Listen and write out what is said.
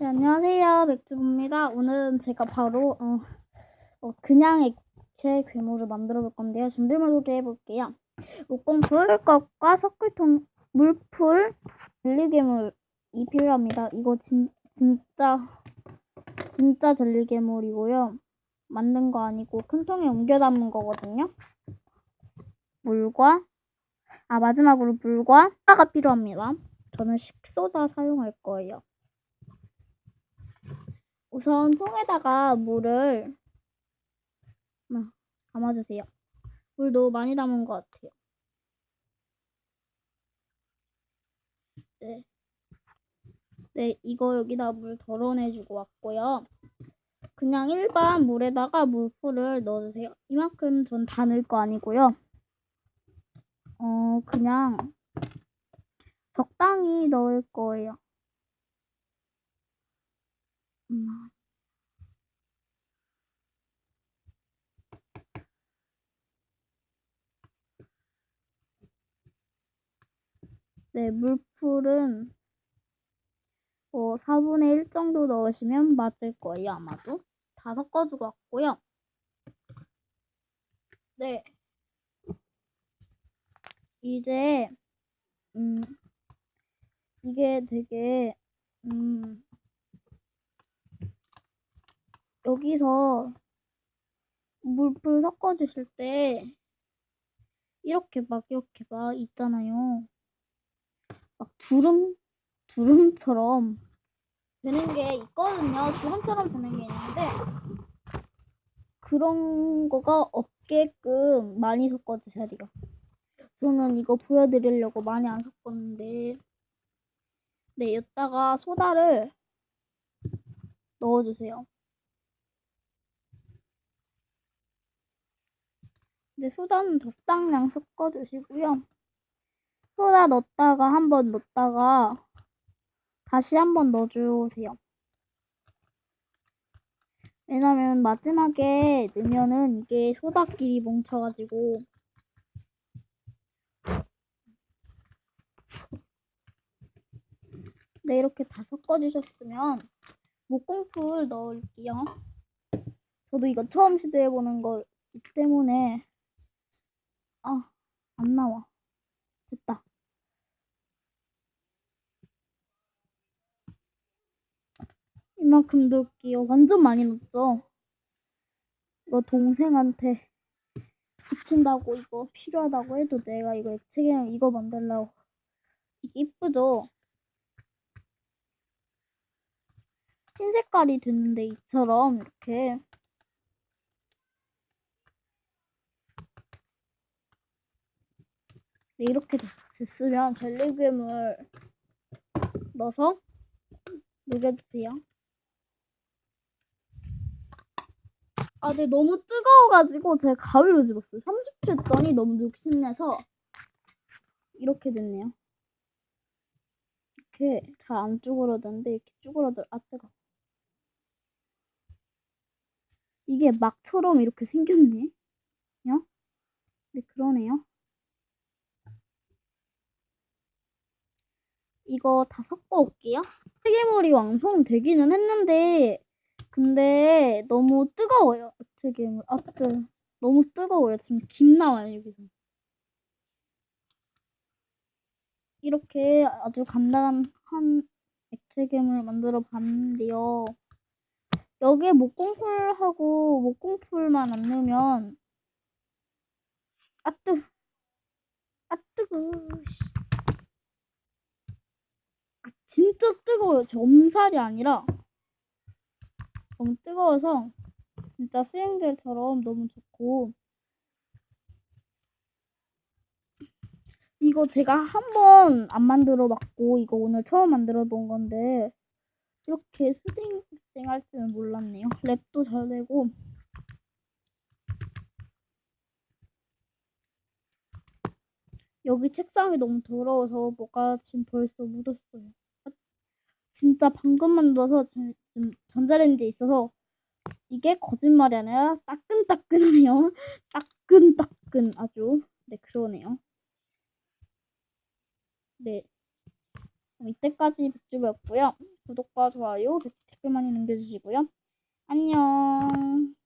네, 안녕하세요. 맥주부입니다. 오늘은 제가 바로 어, 어, 그냥 액체 괴물을 만들어 볼 건데요. 준비물 소개해 볼게요. 목공풀, 꺽과 석굴통, 물풀, 젤리괴물이 필요합니다. 이거 진, 진짜 진짜 젤리괴물이고요. 만든 거 아니고 큰 통에 옮겨 담은 거거든요. 물과 아 마지막으로 물과 소다가 필요합니다. 저는 식소다 사용할 거예요. 우선 통에다가 물을 막 담아주세요. 물 너무 많이 담은 것 같아요. 네. 네, 이거 여기다 물 덜어내주고 왔고요. 그냥 일반 물에다가 물풀을 넣어주세요. 이만큼 전 다 넣을 거 아니고요. 어, 그냥 적당히 넣을 거예요. 음. 네, 물풀은 어, 4분의 1 정도 넣으시면 맞을 거예요, 아마도. 다 섞어주고 왔고요. 네. 이제, 음, 이게 되게, 음, 여기서 물풀 섞어 주실 때, 이렇게 막, 이렇게 막 있잖아요. 막 두름, 두름처럼 되는 게 있거든요. 주름처럼 되는 게 있는데, 그런 거가 없게끔 많이 섞어 주셔야 돼요. 저는 이거 보여드리려고 많이 안 섞었는데, 네, 여기다가 소다를 넣어주세요. 네, 소다는 적당량 섞어주시고요. 소다 넣었다가 한 번 넣었다가 다시 한 번 넣어주세요. 왜냐면 마지막에 넣으면은 이게 소다끼리 뭉쳐가지고 네 이렇게 다 섞어주셨으면 목공풀 넣을게요. 저도 이거 처음 시도해보는 거기 때문에 아 안 나와. 됐다. 이만큼 넣을게요. 완전 많이 넣었죠? 이거 동생한테 붙인다고 이거 필요하다고 해도 내가 이거 액체계량 이거 만들려고 이게 이쁘죠? 흰 색깔이 됐는데 이처럼 이렇게 이렇게 됐으면 젤리괴물 넣어서 녹여주세요. 아, 네, 너무 뜨거워가지고 제가 가위로 집었어요. 30초 했더니 너무 욕심내서 이렇게 됐네요. 이렇게 잘 안 쭈그러드는데 이렇게 쭈그러들, 아, 뜨거. 이게 막처럼 이렇게 생겼네. 요? 네, 그러네요. 이거 다 섞어 올게요. 세개물이 완성되기는 했는데 근데 너무 뜨거워요. 액체괴물. 아, 뜨. 너무 뜨거워요. 지금 김 나와요, 여기서. 이렇게 아주 간단한 액체괴물 만들어 봤는데요. 여기에 목공풀하고 목공풀만 안 넣으면 아 뜨. 아 뜨거. 아 진짜 뜨거워요. 제 엄살이 아니라 너무 뜨거워서 진짜 수행젤처럼 너무 좋고 이거 제가 한 번 안 만들어 봤고 이거 오늘 처음 만들어 본 건데 이렇게 수딩생 할 줄은 몰랐네요. 랩도 잘 되고 여기 책상이 너무 더러워서 뭐가 지금 벌써 묻었어요. 진짜 방금 만들어서 지금 전자레인지에 있어서 이게 거짓말이 아니라 따끈따끈해요. 따끈따끈 아주 네 그러네요. 네 이때까지 백주부였고요. 구독과 좋아요, 댓글 많이 남겨주시고요. 안녕.